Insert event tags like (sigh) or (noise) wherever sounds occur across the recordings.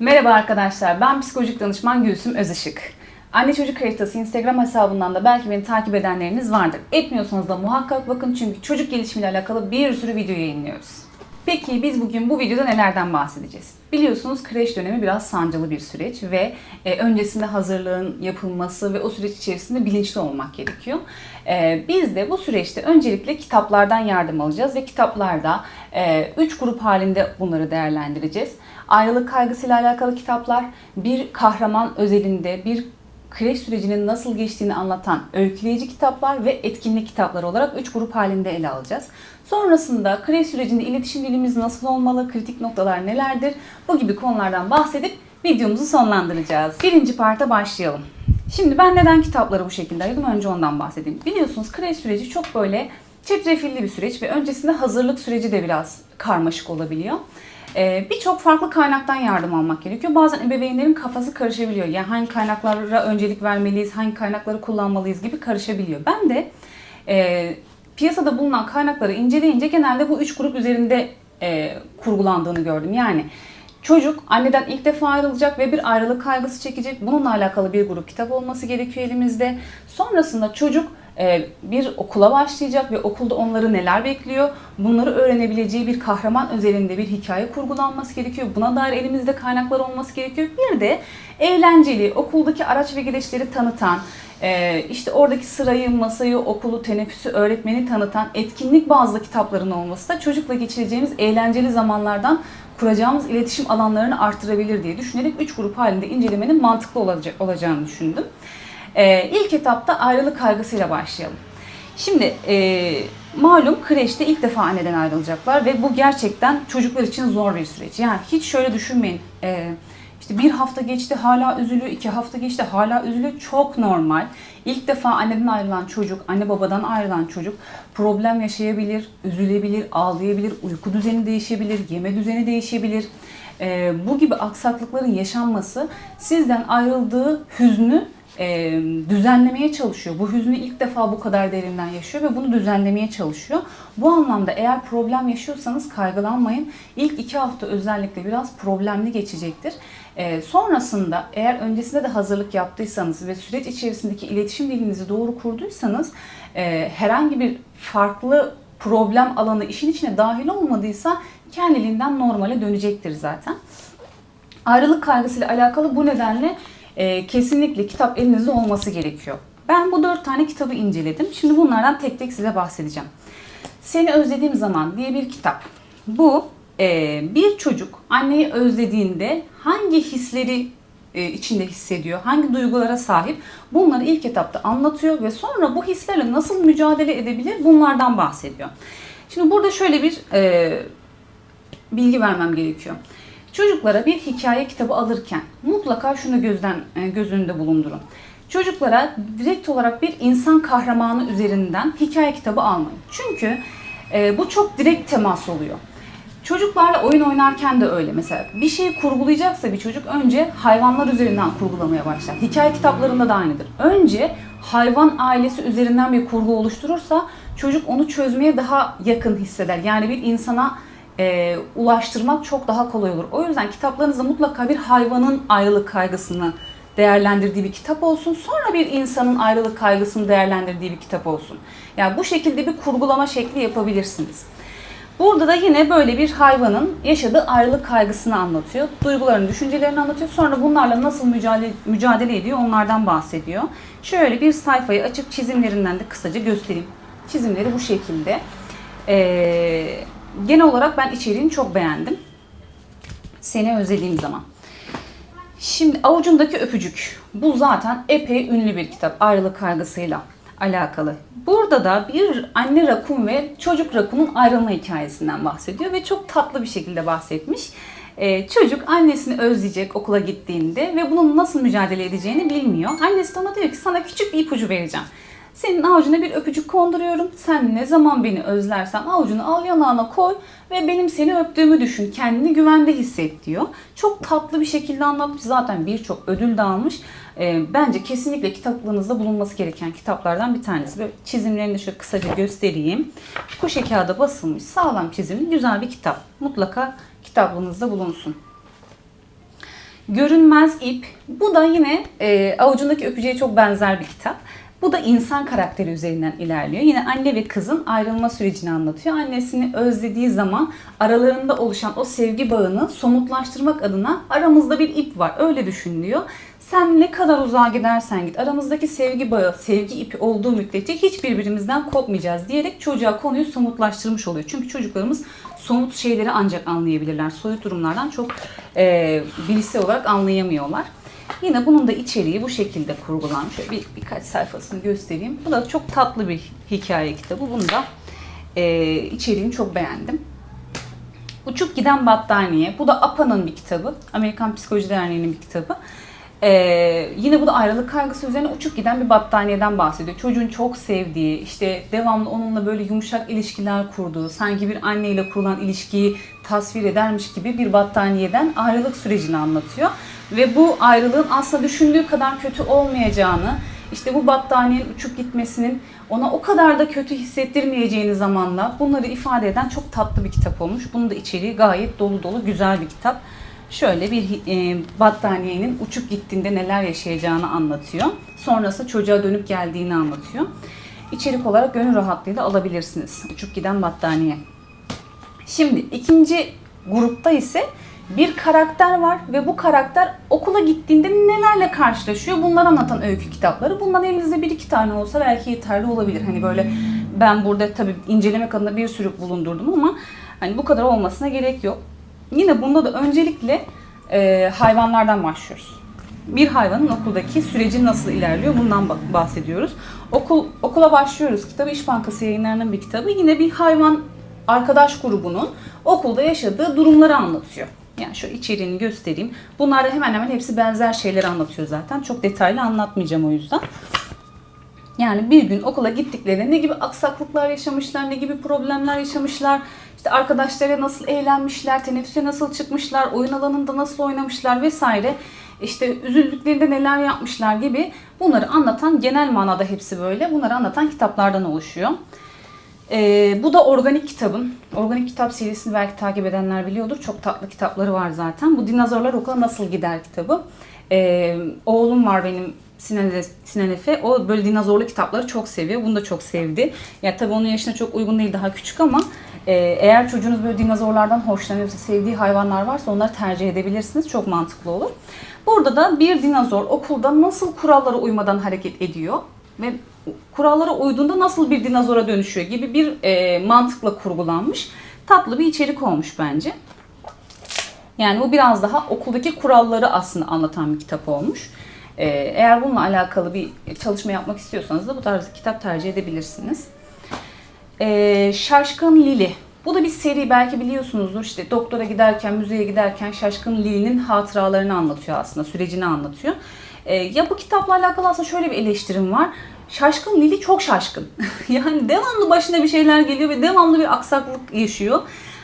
Merhaba arkadaşlar, ben psikolojik danışman Gülsüm Özışık. Anne Çocuk Haritası Instagram hesabından da belki beni takip edenleriniz vardır. Etmiyorsanız da muhakkak bakın çünkü çocuk gelişimiyle alakalı bir sürü video yayınlıyoruz. Peki biz bugün bu videoda nelerden bahsedeceğiz? Biliyorsunuz kreş dönemi biraz sancılı bir süreç ve e, öncesinde hazırlığın yapılması ve o süreç içerisinde bilinçli olmak gerekiyor. E, biz de bu süreçte öncelikle kitaplardan yardım alacağız ve kitaplarda 3 grup halinde bunları değerlendireceğiz. Ayrılık kaygısıyla alakalı kitaplar, bir kahraman özelinde bir kreş sürecinin nasıl geçtiğini anlatan öyküleyici kitaplar ve etkinlik kitapları olarak 3 grup halinde ele alacağız. Sonrasında kreş sürecinde iletişim dilimiz nasıl olmalı, kritik noktalar nelerdir bu gibi konulardan bahsedip videomuzu sonlandıracağız. Birinci parta başlayalım. Şimdi ben neden kitapları bu şekilde ayırdım önce ondan bahsedeyim. Biliyorsunuz kreş süreci çok böyle çetrefilli bir süreç ve öncesinde hazırlık süreci de biraz karmaşık olabiliyor. Ee, Birçok farklı kaynaktan yardım almak gerekiyor. Bazen ebeveynlerin kafası karışabiliyor. Yani hangi kaynaklara öncelik vermeliyiz, hangi kaynakları kullanmalıyız gibi karışabiliyor. Ben de e, piyasada bulunan kaynakları inceleyince genelde bu üç grup üzerinde e, kurgulandığını gördüm. Yani çocuk anneden ilk defa ayrılacak ve bir ayrılık kaygısı çekecek. Bununla alakalı bir grup kitap olması gerekiyor elimizde. Sonrasında çocuk bir okula başlayacak ve okulda onları neler bekliyor bunları öğrenebileceği bir kahraman özelinde bir hikaye kurgulanması gerekiyor. Buna dair elimizde kaynaklar olması gerekiyor. Bir de eğlenceli okuldaki araç ve gereçleri tanıtan e, işte oradaki sırayı, masayı, okulu, teneffüsü, öğretmeni tanıtan etkinlik bazlı kitapların olması da çocukla geçireceğimiz eğlenceli zamanlardan kuracağımız iletişim alanlarını artırabilir diye düşünerek 3 grup halinde incelemenin mantıklı olacağını düşündüm. Ee, ilk etapta ayrılık kaygısıyla başlayalım. Şimdi e, malum kreşte ilk defa anneden ayrılacaklar ve bu gerçekten çocuklar için zor bir süreç. Yani hiç şöyle düşünmeyin. E, işte bir hafta geçti hala üzülüyor, iki hafta geçti hala üzülüyor. Çok normal. İlk defa anneden ayrılan çocuk, anne babadan ayrılan çocuk problem yaşayabilir, üzülebilir, ağlayabilir, uyku düzeni değişebilir, yeme düzeni değişebilir. E, bu gibi aksaklıkların yaşanması sizden ayrıldığı hüznü e, düzenlemeye çalışıyor. Bu hüznü ilk defa bu kadar derinden yaşıyor ve bunu düzenlemeye çalışıyor. Bu anlamda eğer problem yaşıyorsanız kaygılanmayın. İlk iki hafta özellikle biraz problemli geçecektir. E, sonrasında eğer öncesinde de hazırlık yaptıysanız ve süreç içerisindeki iletişim dilinizi doğru kurduysanız e, herhangi bir farklı problem alanı işin içine dahil olmadıysa kendiliğinden normale dönecektir zaten. Ayrılık kaygısıyla alakalı bu nedenle e, kesinlikle kitap elinizde olması gerekiyor. Ben bu dört tane kitabı inceledim. Şimdi bunlardan tek tek size bahsedeceğim. Seni Özlediğim Zaman diye bir kitap. Bu e, bir çocuk anneyi özlediğinde hangi hisleri e, içinde hissediyor, hangi duygulara sahip bunları ilk etapta anlatıyor ve sonra bu hislerle nasıl mücadele edebilir bunlardan bahsediyor. Şimdi burada şöyle bir e, bilgi vermem gerekiyor. Çocuklara bir hikaye kitabı alırken mutlaka şunu gözden e, göz önünde bulundurun. Çocuklara direkt olarak bir insan kahramanı üzerinden hikaye kitabı almayın. Çünkü e, bu çok direkt temas oluyor. Çocuklarla oyun oynarken de öyle. Mesela bir şeyi kurgulayacaksa bir çocuk önce hayvanlar üzerinden kurgulamaya başlar. Hikaye kitaplarında da aynıdır. Önce hayvan ailesi üzerinden bir kurgu oluşturursa çocuk onu çözmeye daha yakın hisseder. Yani bir insana e, ulaştırmak çok daha kolay olur. O yüzden kitaplarınızda mutlaka bir hayvanın ayrılık kaygısını değerlendirdiği bir kitap olsun. Sonra bir insanın ayrılık kaygısını değerlendirdiği bir kitap olsun. Yani bu şekilde bir kurgulama şekli yapabilirsiniz. Burada da yine böyle bir hayvanın yaşadığı ayrılık kaygısını anlatıyor. Duygularını, düşüncelerini anlatıyor. Sonra bunlarla nasıl mücadele, mücadele ediyor onlardan bahsediyor. Şöyle bir sayfayı açıp çizimlerinden de kısaca göstereyim. Çizimleri bu şekilde. Ee, genel olarak ben içeriğini çok beğendim. Seni özlediğim zaman. Şimdi avucundaki öpücük. Bu zaten epey ünlü bir kitap ayrılık kaygısıyla alakalı. Burada da bir anne rakun ve çocuk rakunun ayrılma hikayesinden bahsediyor ve çok tatlı bir şekilde bahsetmiş. Ee, çocuk annesini özleyecek okula gittiğinde ve bunun nasıl mücadele edeceğini bilmiyor. Annesi de ona diyor ki sana küçük bir ipucu vereceğim. Senin avucuna bir öpücük konduruyorum. Sen ne zaman beni özlersen avucunu al yanağına koy ve benim seni öptüğümü düşün. Kendini güvende hisset diyor. Çok tatlı bir şekilde anlatmış. Zaten birçok ödül de almış. E, bence kesinlikle kitaplığınızda bulunması gereken kitaplardan bir tanesi. Böyle çizimlerini de şöyle kısaca göstereyim. Kuşe kağıda basılmış sağlam çizimli güzel bir kitap. Mutlaka kitaplığınızda bulunsun. Görünmez ip. Bu da yine e, avucundaki öpücüğe çok benzer bir kitap. Bu da insan karakteri üzerinden ilerliyor. Yine anne ve kızın ayrılma sürecini anlatıyor. Annesini özlediği zaman aralarında oluşan o sevgi bağını somutlaştırmak adına aramızda bir ip var. Öyle düşünülüyor. Sen ne kadar uzağa gidersen git aramızdaki sevgi bağı, sevgi ipi olduğu müddetçe hiç birbirimizden kopmayacağız diyerek çocuğa konuyu somutlaştırmış oluyor. Çünkü çocuklarımız somut şeyleri ancak anlayabilirler. Soyut durumlardan çok e, bilişsel olarak anlayamıyorlar. Yine bunun da içeriği bu şekilde kurgulanmış. Şöyle bir, birkaç sayfasını göstereyim. Bu da çok tatlı bir hikaye kitabı. Bunu da e, içeriğini çok beğendim. Uçup Giden Battaniye. Bu da APA'nın bir kitabı. Amerikan Psikoloji Derneği'nin bir kitabı. Ee, yine bu da ayrılık kaygısı üzerine uçup giden bir battaniyeden bahsediyor. Çocuğun çok sevdiği, işte devamlı onunla böyle yumuşak ilişkiler kurduğu, sanki bir anneyle kurulan ilişkiyi tasvir edermiş gibi bir battaniyeden ayrılık sürecini anlatıyor. Ve bu ayrılığın aslında düşündüğü kadar kötü olmayacağını, işte bu battaniyenin uçup gitmesinin ona o kadar da kötü hissettirmeyeceğini zamanla bunları ifade eden çok tatlı bir kitap olmuş. Bunun da içeriği gayet dolu dolu güzel bir kitap. Şöyle bir e, battaniyenin uçup gittiğinde neler yaşayacağını anlatıyor. Sonrasında çocuğa dönüp geldiğini anlatıyor. İçerik olarak gönül rahatlığıyla alabilirsiniz. Uçup giden battaniye. Şimdi ikinci grupta ise bir karakter var ve bu karakter okula gittiğinde nelerle karşılaşıyor bunları anlatan öykü kitapları. Bundan elinizde bir iki tane olsa belki yeterli olabilir. Hani böyle ben burada tabii incelemek adına bir sürü bulundurdum ama hani bu kadar olmasına gerek yok. Yine bunda da öncelikle e, hayvanlardan başlıyoruz. Bir hayvanın okuldaki süreci nasıl ilerliyor bundan bahsediyoruz. Okul okula başlıyoruz. Kitabı İş Bankası yayınlarının bir kitabı. Yine bir hayvan arkadaş grubunun okulda yaşadığı durumları anlatıyor. Yani şu içeriğini göstereyim. Bunlar da hemen hemen hepsi benzer şeyleri anlatıyor zaten. Çok detaylı anlatmayacağım o yüzden. Yani bir gün okula gittiklerinde ne gibi aksaklıklar yaşamışlar, ne gibi problemler yaşamışlar, işte arkadaşlarıyla nasıl eğlenmişler, teneffüse nasıl çıkmışlar, oyun alanında nasıl oynamışlar vesaire. İşte üzüldüklerinde neler yapmışlar gibi bunları anlatan genel manada hepsi böyle. Bunları anlatan kitaplardan oluşuyor. Ee, bu da organik kitabın. Organik kitap serisini belki takip edenler biliyordur. Çok tatlı kitapları var zaten. Bu Dinozorlar Okula Nasıl Gider kitabı. Ee, oğlum var benim Sinan, Efe. O böyle dinozorlu kitapları çok seviyor. Bunu da çok sevdi. Ya yani tabii onun yaşına çok uygun değil daha küçük ama e, eğer çocuğunuz böyle dinozorlardan hoşlanıyorsa, sevdiği hayvanlar varsa onları tercih edebilirsiniz. Çok mantıklı olur. Burada da bir dinozor okulda nasıl kurallara uymadan hareket ediyor ve kurallara uyduğunda nasıl bir dinozora dönüşüyor gibi bir e, mantıkla kurgulanmış. Tatlı bir içerik olmuş bence. Yani bu biraz daha okuldaki kuralları aslında anlatan bir kitap olmuş. Ee, eğer bununla alakalı bir çalışma yapmak istiyorsanız da bu tarz kitap tercih edebilirsiniz. Ee, Şaşkın Lili. Bu da bir seri belki biliyorsunuzdur. İşte doktora giderken, müzeye giderken Şaşkın Lili'nin hatıralarını anlatıyor aslında, sürecini anlatıyor. Ee, ya bu kitapla alakalı aslında şöyle bir eleştirim var. Şaşkın Lili çok şaşkın. (laughs) yani devamlı başına bir şeyler geliyor ve devamlı bir aksaklık yaşıyor.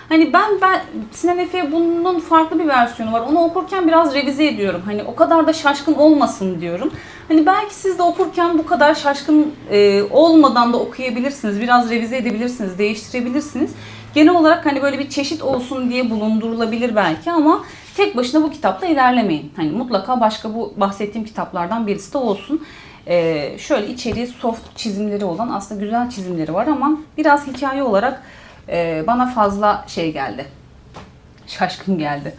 Hani ben ben Sinan Efe'ye bunun farklı bir versiyonu var. Onu okurken biraz revize ediyorum. Hani o kadar da şaşkın olmasın diyorum. Hani belki siz de okurken bu kadar şaşkın e, olmadan da okuyabilirsiniz. Biraz revize edebilirsiniz, değiştirebilirsiniz. Genel olarak hani böyle bir çeşit olsun diye bulundurulabilir belki ama tek başına bu kitapla ilerlemeyin. Hani mutlaka başka bu bahsettiğim kitaplardan birisi de olsun. Ee, şöyle içeriği soft çizimleri olan aslında güzel çizimleri var ama biraz hikaye olarak e, bana fazla şey geldi. Şaşkın geldi.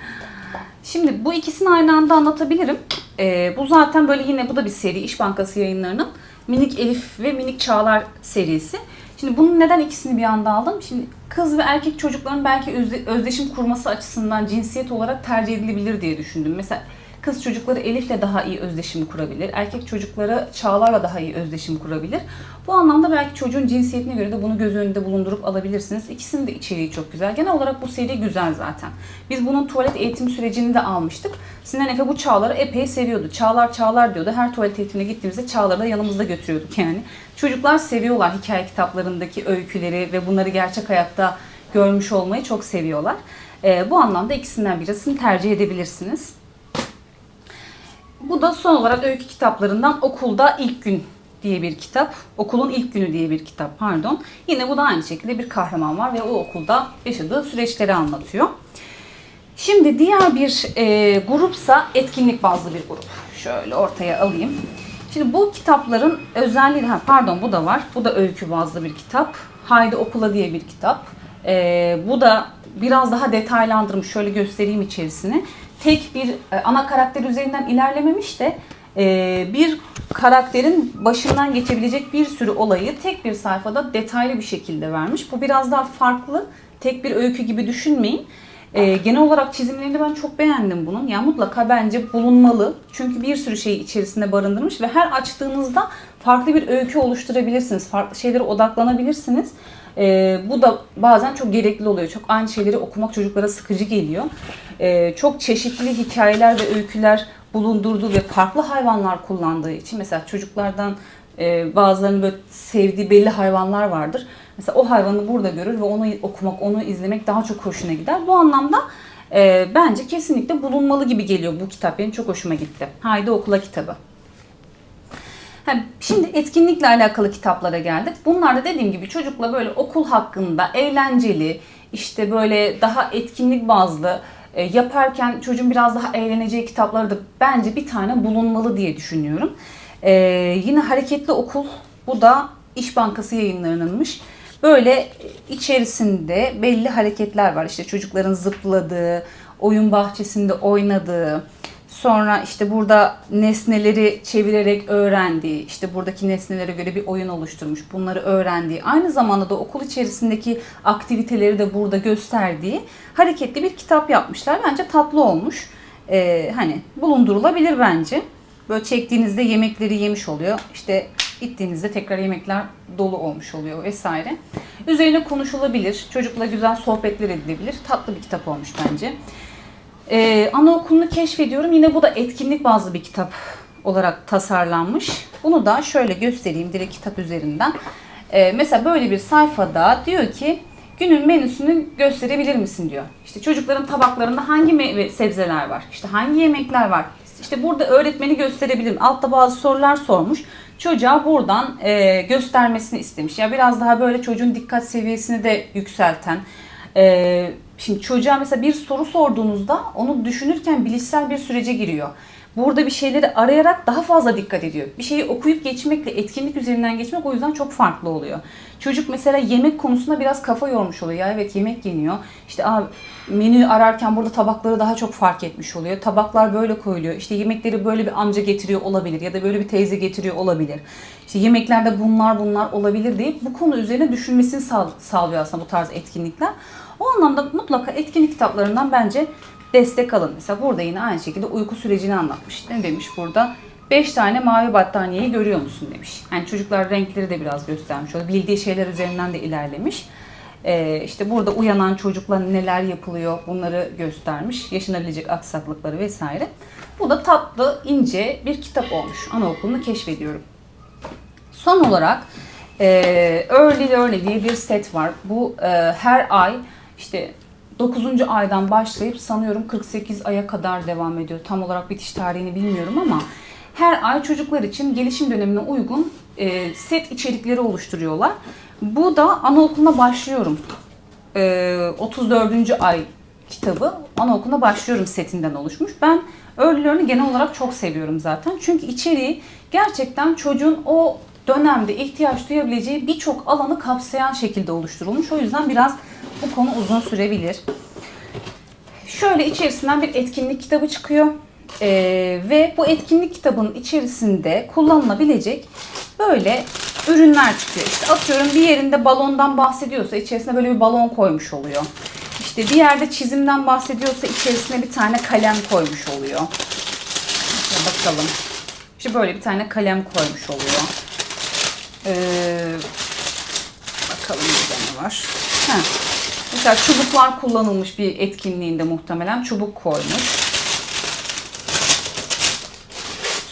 Şimdi bu ikisini aynı anda anlatabilirim. E, bu zaten böyle yine bu da bir seri İş Bankası yayınlarının Minik Elif ve Minik Çağlar serisi. Şimdi bunun neden ikisini bir anda aldım? Şimdi kız ve erkek çocukların belki özdeşim kurması açısından cinsiyet olarak tercih edilebilir diye düşündüm. Mesela Kız çocukları Elif'le daha iyi özdeşim kurabilir. Erkek çocukları Çağlar'la daha iyi özdeşim kurabilir. Bu anlamda belki çocuğun cinsiyetine göre de bunu göz önünde bulundurup alabilirsiniz. İkisinin de içeriği çok güzel. Genel olarak bu seri güzel zaten. Biz bunun tuvalet eğitim sürecini de almıştık. Sinan Efe bu Çağlar'ı epey seviyordu. Çağlar Çağlar diyordu. Her tuvalet eğitimine gittiğimizde Çağlar'ı da yanımızda götürüyorduk yani. Çocuklar seviyorlar hikaye kitaplarındaki öyküleri ve bunları gerçek hayatta görmüş olmayı çok seviyorlar. Ee, bu anlamda ikisinden birisini tercih edebilirsiniz. Bu da son olarak öykü kitaplarından Okulda İlk Gün diye bir kitap. Okulun ilk günü diye bir kitap pardon. Yine bu da aynı şekilde bir kahraman var ve o okulda yaşadığı süreçleri anlatıyor. Şimdi diğer bir e, grupsa etkinlik bazlı bir grup. Şöyle ortaya alayım. Şimdi bu kitapların özelliği, ha, pardon bu da var. Bu da öykü bazlı bir kitap. Haydi Okula diye bir kitap. E, bu da biraz daha detaylandırmış. Şöyle göstereyim içerisini. Tek bir e, ana karakter üzerinden ilerlememiş de e, bir karakterin başından geçebilecek bir sürü olayı tek bir sayfada detaylı bir şekilde vermiş. Bu biraz daha farklı. Tek bir öykü gibi düşünmeyin. Ee, genel olarak çizimlerini ben çok beğendim bunun. Yani mutlaka bence bulunmalı. Çünkü bir sürü şeyi içerisinde barındırmış ve her açtığınızda farklı bir öykü oluşturabilirsiniz. Farklı şeylere odaklanabilirsiniz. Ee, bu da bazen çok gerekli oluyor. Çok aynı şeyleri okumak çocuklara sıkıcı geliyor. Ee, çok çeşitli hikayeler ve öyküler bulundurduğu ve farklı hayvanlar kullandığı için mesela çocuklardan e, bazılarının böyle sevdiği belli hayvanlar vardır. Mesela o hayvanı burada görür ve onu okumak, onu izlemek daha çok hoşuna gider. Bu anlamda e, bence kesinlikle bulunmalı gibi geliyor bu kitap. Benim çok hoşuma gitti. Haydi okula kitabı. Şimdi etkinlikle alakalı kitaplara geldik. Bunlar da dediğim gibi çocukla böyle okul hakkında eğlenceli, işte böyle daha etkinlik bazlı e, yaparken çocuğun biraz daha eğleneceği kitapları da bence bir tane bulunmalı diye düşünüyorum. E, yine Hareketli Okul, bu da İş Bankası yayınlarınınmış. Böyle içerisinde belli hareketler var. İşte çocukların zıpladığı, oyun bahçesinde oynadığı, Sonra işte burada nesneleri çevirerek öğrendiği, işte buradaki nesnelere göre bir oyun oluşturmuş, bunları öğrendiği, aynı zamanda da okul içerisindeki aktiviteleri de burada gösterdiği hareketli bir kitap yapmışlar. Bence tatlı olmuş. Ee, hani bulundurulabilir bence. Böyle çektiğinizde yemekleri yemiş oluyor. İşte gittiğinizde tekrar yemekler dolu olmuş oluyor vesaire. Üzerine konuşulabilir. Çocukla güzel sohbetler edilebilir. Tatlı bir kitap olmuş bence. Ee, anaokulunu keşfediyorum. Yine bu da etkinlik bazlı bir kitap olarak tasarlanmış. Bunu da şöyle göstereyim direkt kitap üzerinden. Ee, mesela böyle bir sayfada diyor ki günün menüsünü gösterebilir misin diyor. İşte çocukların tabaklarında hangi meyve sebzeler var? İşte hangi yemekler var? İşte burada öğretmeni gösterebilirim. Altta bazı sorular sormuş. Çocuğa buradan e, göstermesini istemiş. Ya biraz daha böyle çocuğun dikkat seviyesini de yükselten, ee, şimdi çocuğa mesela bir soru sorduğunuzda onu düşünürken bilişsel bir sürece giriyor. Burada bir şeyleri arayarak daha fazla dikkat ediyor. Bir şeyi okuyup geçmekle etkinlik üzerinden geçmek o yüzden çok farklı oluyor. Çocuk mesela yemek konusunda biraz kafa yormuş oluyor. Ya evet yemek yeniyor. İşte abi menü ararken burada tabakları daha çok fark etmiş oluyor. Tabaklar böyle koyuluyor. İşte yemekleri böyle bir amca getiriyor olabilir ya da böyle bir teyze getiriyor olabilir. İşte yemeklerde bunlar bunlar olabilir deyip bu konu üzerine düşünmesini sağ, sağlıyor aslında bu tarz etkinlikler. O anlamda mutlaka etkinlik kitaplarından bence destek alın. Mesela burada yine aynı şekilde uyku sürecini anlatmış. Ne demiş burada? 5 tane mavi battaniyeyi görüyor musun demiş. Yani çocuklar renkleri de biraz göstermiş. O bildiği şeyler üzerinden de ilerlemiş. Ee, işte burada uyanan çocukla neler yapılıyor bunları göstermiş. Yaşanabilecek aksaklıkları vesaire. Bu da tatlı, ince bir kitap olmuş. Anaokulunu keşfediyorum. Son olarak e, Early Learning diye bir set var. Bu e, her ay işte 9. aydan başlayıp sanıyorum 48 aya kadar devam ediyor. Tam olarak bitiş tarihini bilmiyorum ama her ay çocuklar için gelişim dönemine uygun e, set içerikleri oluşturuyorlar. Bu da anaokuluna başlıyorum. E, 34. ay kitabı anaokuluna başlıyorum setinden oluşmuş. Ben Early Learning'i genel olarak çok seviyorum zaten. Çünkü içeriği gerçekten çocuğun o dönemde ihtiyaç duyabileceği birçok alanı kapsayan şekilde oluşturulmuş. O yüzden biraz bu konu uzun sürebilir. Şöyle içerisinden bir etkinlik kitabı çıkıyor. Ee, ve bu etkinlik kitabının içerisinde kullanılabilecek böyle ürünler çıkıyor. İşte atıyorum bir yerinde balondan bahsediyorsa içerisine böyle bir balon koymuş oluyor. İşte bir yerde çizimden bahsediyorsa içerisine bir tane kalem koymuş oluyor. Şöyle bakalım. İşte böyle bir tane kalem koymuş oluyor. Ee, bakalım burada ne var. Ha. Mesela çubuklar kullanılmış bir etkinliğinde muhtemelen çubuk koymuş.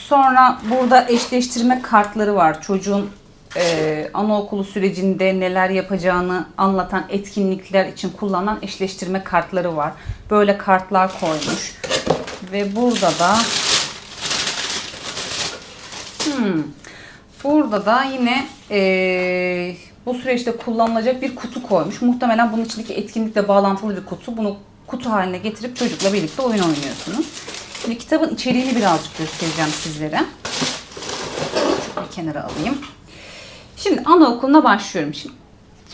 Sonra burada eşleştirme kartları var. Çocuğun e, anaokulu sürecinde neler yapacağını anlatan etkinlikler için kullanılan eşleştirme kartları var. Böyle kartlar koymuş. Ve burada da hmm, burada da yine e, bu süreçte kullanılacak bir kutu koymuş. Muhtemelen bunun içindeki etkinlikle bağlantılı bir kutu. Bunu kutu haline getirip çocukla birlikte oyun oynuyorsunuz. Şimdi kitabın içeriğini birazcık göstereceğim sizlere. Şöyle kenara alayım. Şimdi anaokuluna başlıyorum. Şimdi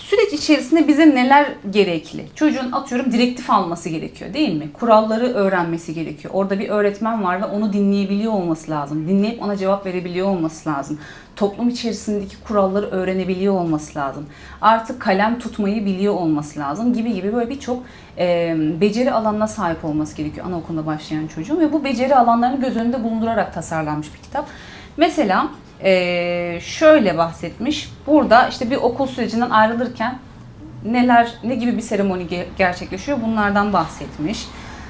süreç içerisinde bize neler gerekli? Çocuğun atıyorum direktif alması gerekiyor değil mi? Kuralları öğrenmesi gerekiyor. Orada bir öğretmen var ve onu dinleyebiliyor olması lazım. Dinleyip ona cevap verebiliyor olması lazım. Toplum içerisindeki kuralları öğrenebiliyor olması lazım. Artık kalem tutmayı biliyor olması lazım gibi gibi böyle birçok e, beceri alanına sahip olması gerekiyor anaokulunda başlayan çocuğun ve bu beceri alanlarını göz önünde bulundurarak tasarlanmış bir kitap. Mesela ee, şöyle bahsetmiş. Burada işte bir okul sürecinden ayrılırken neler ne gibi bir seremoni ge- gerçekleşiyor bunlardan bahsetmiş.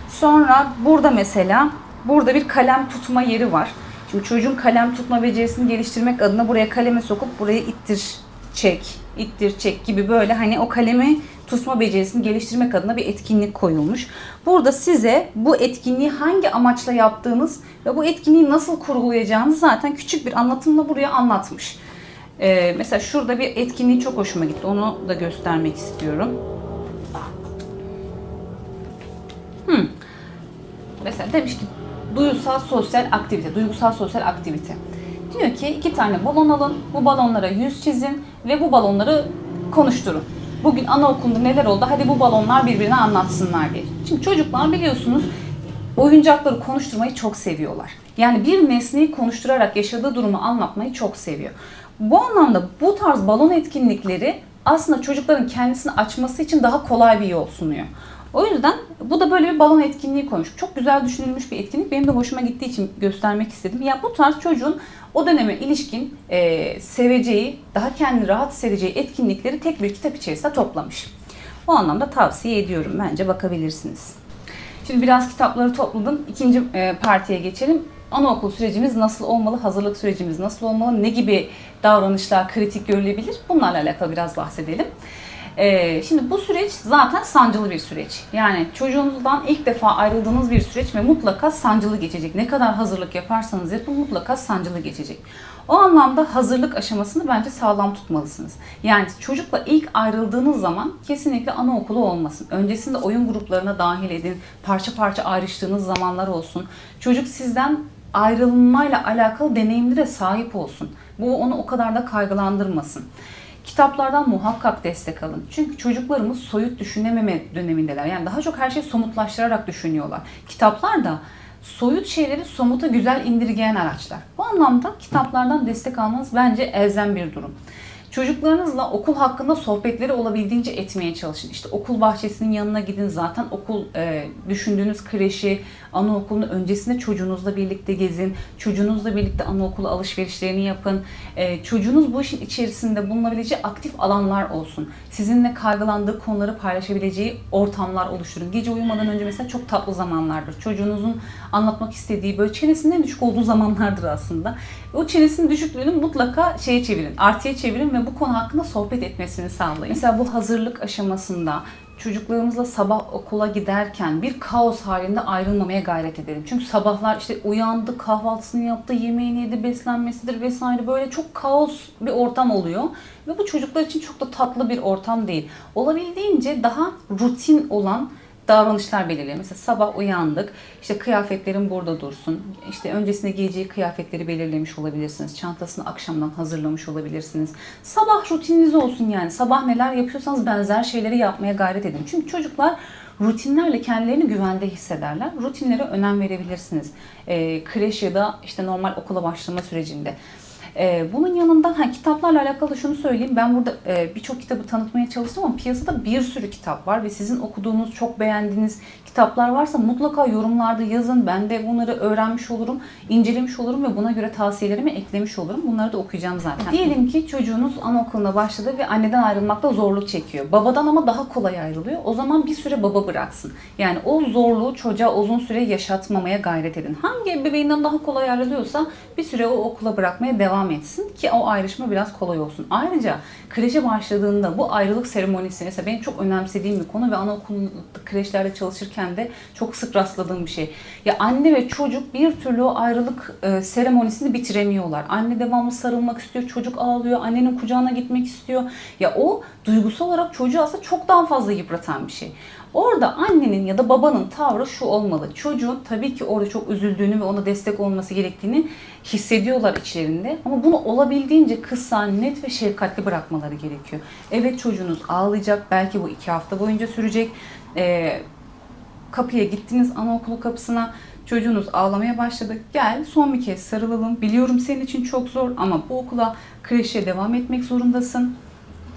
Sonra burada mesela burada bir kalem tutma yeri var. Şimdi çocuğun kalem tutma becerisini geliştirmek adına buraya kalemi sokup buraya ittir, çek, ittir, çek gibi böyle hani o kalemi tutma becerisini geliştirmek adına bir etkinlik koyulmuş. Burada size bu etkinliği hangi amaçla yaptığınız ve bu etkinliği nasıl kurgulayacağınızı zaten küçük bir anlatımla buraya anlatmış. Ee, mesela şurada bir etkinliği çok hoşuma gitti. Onu da göstermek istiyorum. Hmm. Mesela demiş ki duyusal sosyal aktivite, duygusal sosyal aktivite. Diyor ki iki tane balon alın, bu balonlara yüz çizin ve bu balonları konuşturun. Bugün anaokulunda neler oldu? Hadi bu balonlar birbirine anlatsınlar diye. Şimdi çocuklar biliyorsunuz oyuncakları konuşturmayı çok seviyorlar. Yani bir nesneyi konuşturarak yaşadığı durumu anlatmayı çok seviyor. Bu anlamda bu tarz balon etkinlikleri aslında çocukların kendisini açması için daha kolay bir yol sunuyor. O yüzden bu da böyle bir balon etkinliği koymuş. Çok güzel düşünülmüş bir etkinlik. Benim de hoşuma gittiği için göstermek istedim. Ya bu tarz çocuğun o döneme ilişkin e, seveceği, daha kendini rahat hissedeceği etkinlikleri tek bir kitap içerisinde toplamış. O anlamda tavsiye ediyorum. Bence bakabilirsiniz. Şimdi biraz kitapları topladım. İkinci e, partiye geçelim. Anaokul sürecimiz nasıl olmalı? Hazırlık sürecimiz nasıl olmalı? Ne gibi davranışlar kritik görülebilir? Bunlarla alakalı biraz bahsedelim. Ee, şimdi bu süreç zaten sancılı bir süreç. Yani çocuğunuzdan ilk defa ayrıldığınız bir süreç ve mutlaka sancılı geçecek. Ne kadar hazırlık yaparsanız yapın mutlaka sancılı geçecek. O anlamda hazırlık aşamasını bence sağlam tutmalısınız. Yani çocukla ilk ayrıldığınız zaman kesinlikle anaokulu olmasın. Öncesinde oyun gruplarına dahil edin. Parça parça ayrıştığınız zamanlar olsun. Çocuk sizden ayrılmayla alakalı deneyimlere sahip olsun. Bu onu o kadar da kaygılandırmasın. Kitaplardan muhakkak destek alın. Çünkü çocuklarımız soyut düşünememe dönemindeler. Yani daha çok her şeyi somutlaştırarak düşünüyorlar. Kitaplar da soyut şeyleri somuta güzel indirgeyen araçlar. Bu anlamda kitaplardan destek almanız bence elzem bir durum. Çocuklarınızla okul hakkında sohbetleri olabildiğince etmeye çalışın. İşte okul bahçesinin yanına gidin. Zaten okul e, düşündüğünüz kreşi, anaokulunu öncesinde çocuğunuzla birlikte gezin. Çocuğunuzla birlikte anaokulu alışverişlerini yapın. E, çocuğunuz bu işin içerisinde bulunabileceği aktif alanlar olsun. Sizinle kaygılandığı konuları paylaşabileceği ortamlar oluşturun. Gece uyumadan önce mesela çok tatlı zamanlardır. Çocuğunuzun anlatmak istediği böyle çenesinden düşük olduğu zamanlardır aslında. O çenesinin düşüklüğünü mutlaka şeye çevirin, artıya çevirin ve bu konu hakkında sohbet etmesini sağlayın. Mesela bu hazırlık aşamasında çocuklarımızla sabah okula giderken bir kaos halinde ayrılmamaya gayret edelim. Çünkü sabahlar işte uyandı, kahvaltısını yaptı, yemeğini yedi, beslenmesidir vesaire böyle çok kaos bir ortam oluyor. Ve bu çocuklar için çok da tatlı bir ortam değil. Olabildiğince daha rutin olan davranışlar belirleyelim. Mesela sabah uyandık, işte kıyafetlerin burada dursun. İşte öncesinde giyeceği kıyafetleri belirlemiş olabilirsiniz. Çantasını akşamdan hazırlamış olabilirsiniz. Sabah rutininiz olsun yani. Sabah neler yapıyorsanız benzer şeyleri yapmaya gayret edin. Çünkü çocuklar rutinlerle kendilerini güvende hissederler. Rutinlere önem verebilirsiniz. E, kreş ya da işte normal okula başlama sürecinde. Ee, bunun yanında ha, kitaplarla alakalı şunu söyleyeyim. Ben burada e, birçok kitabı tanıtmaya çalıştım ama piyasada bir sürü kitap var ve sizin okuduğunuz, çok beğendiğiniz kitaplar varsa mutlaka yorumlarda yazın. Ben de bunları öğrenmiş olurum, incelemiş olurum ve buna göre tavsiyelerimi eklemiş olurum. Bunları da okuyacağım zaten. Diyelim ki çocuğunuz anaokuluna başladı ve anneden ayrılmakta zorluk çekiyor. Babadan ama daha kolay ayrılıyor. O zaman bir süre baba bıraksın. Yani o zorluğu çocuğa uzun süre yaşatmamaya gayret edin. Hangi ebeveynden daha kolay ayrılıyorsa bir süre o okula bırakmaya devam etsin ki o ayrışma biraz kolay olsun. Ayrıca kreşe başladığında bu ayrılık seremonisi mesela benim çok önemsediğim bir konu ve anaokul kreşlerde çalışırken de çok sık rastladığım bir şey. Ya anne ve çocuk bir türlü o ayrılık e, seremonisini bitiremiyorlar. Anne devamlı sarılmak istiyor, çocuk ağlıyor, annenin kucağına gitmek istiyor. Ya o duygusal olarak çocuğu aslında çok daha fazla yıpratan bir şey. Orada annenin ya da babanın tavrı şu olmalı. Çocuğun tabii ki orada çok üzüldüğünü ve ona destek olması gerektiğini hissediyorlar içlerinde. Ama bunu olabildiğince kısa, net ve şefkatli bırakmaları gerekiyor. Evet çocuğunuz ağlayacak. Belki bu iki hafta boyunca sürecek. Ee, kapıya gittiniz anaokulu kapısına çocuğunuz ağlamaya başladı. Gel son bir kez sarılalım. Biliyorum senin için çok zor ama bu okula kreşe devam etmek zorundasın.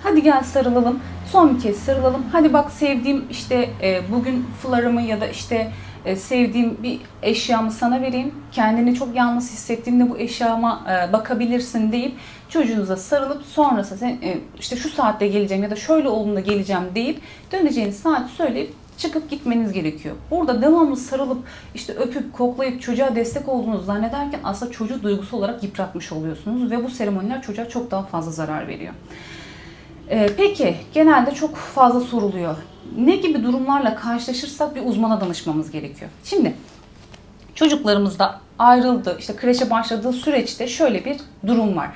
Hadi gel sarılalım. Son bir kez sarılalım. Hadi bak sevdiğim işte e, bugün fularımı ya da işte e, sevdiğim bir eşyamı sana vereyim. Kendini çok yalnız hissettiğinde bu eşyama e, bakabilirsin deyip çocuğunuza sarılıp sonrasında sen, e, işte şu saatte geleceğim ya da şöyle olduğunda geleceğim deyip döneceğiniz saati söyleyip çıkıp gitmeniz gerekiyor. Burada devamlı sarılıp işte öpüp koklayıp çocuğa destek olduğunuzu zannederken aslında çocuğu duygusal olarak yıpratmış oluyorsunuz ve bu seremoniler çocuğa çok daha fazla zarar veriyor. Ee, peki genelde çok fazla soruluyor. Ne gibi durumlarla karşılaşırsak bir uzmana danışmamız gerekiyor. Şimdi çocuklarımızda ayrıldı, işte kreşe başladığı süreçte şöyle bir durum var.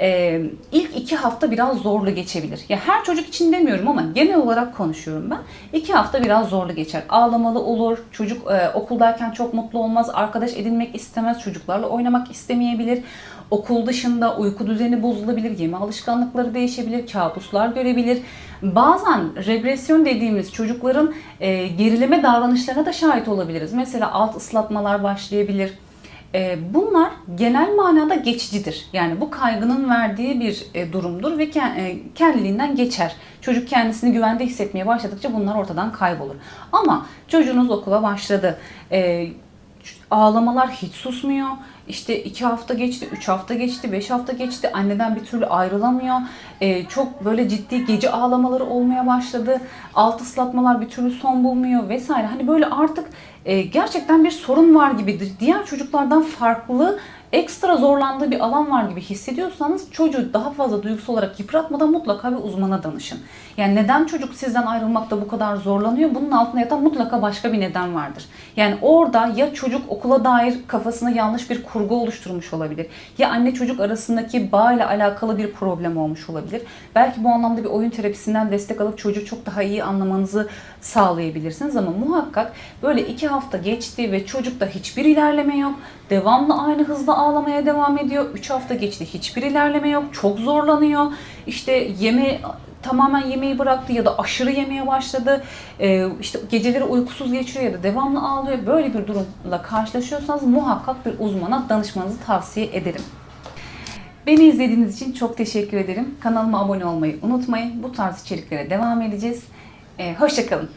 Ee, ilk iki hafta biraz zorlu geçebilir. Ya her çocuk için demiyorum ama genel olarak konuşuyorum ben. İki hafta biraz zorlu geçer. Ağlamalı olur, çocuk e, okuldayken çok mutlu olmaz, arkadaş edinmek istemez, çocuklarla oynamak istemeyebilir. Okul dışında uyku düzeni bozulabilir, yeme alışkanlıkları değişebilir, kabuslar görebilir. Bazen regresyon dediğimiz çocukların e, gerileme davranışlarına da şahit olabiliriz. Mesela alt ıslatmalar başlayabilir. E, bunlar genel manada geçicidir. Yani bu kaygının verdiği bir e, durumdur ve e, kendiliğinden geçer. Çocuk kendisini güvende hissetmeye başladıkça bunlar ortadan kaybolur. Ama çocuğunuz okula başladı. E, ağlamalar hiç susmuyor. İşte iki hafta geçti, üç hafta geçti, beş hafta geçti. Anneden bir türlü ayrılamıyor. Ee, çok böyle ciddi gece ağlamaları olmaya başladı. Alt ıslatmalar bir türlü son bulmuyor vesaire. Hani böyle artık e, gerçekten bir sorun var gibidir. Diğer çocuklardan farklı ekstra zorlandığı bir alan var gibi hissediyorsanız çocuğu daha fazla duygusal olarak yıpratmadan mutlaka bir uzmana danışın. Yani neden çocuk sizden ayrılmakta bu kadar zorlanıyor? Bunun altında yatan mutlaka başka bir neden vardır. Yani orada ya çocuk okula dair kafasına yanlış bir kurgu oluşturmuş olabilir. Ya anne çocuk arasındaki bağ ile alakalı bir problem olmuş olabilir. Belki bu anlamda bir oyun terapisinden destek alıp çocuğu çok daha iyi anlamanızı sağlayabilirsiniz ama muhakkak böyle iki hafta geçti ve çocukta hiçbir ilerleme yok. Devamlı aynı hızla ağlamaya devam ediyor. 3 hafta geçti hiçbir ilerleme yok. Çok zorlanıyor. İşte yeme tamamen yemeği bıraktı ya da aşırı yemeye başladı. Ee, işte geceleri uykusuz geçiyor ya da devamlı ağlıyor. Böyle bir durumla karşılaşıyorsanız muhakkak bir uzmana danışmanızı tavsiye ederim. Beni izlediğiniz için çok teşekkür ederim. Kanalıma abone olmayı unutmayın. Bu tarz içeriklere devam edeceğiz. Ee, Hoşçakalın.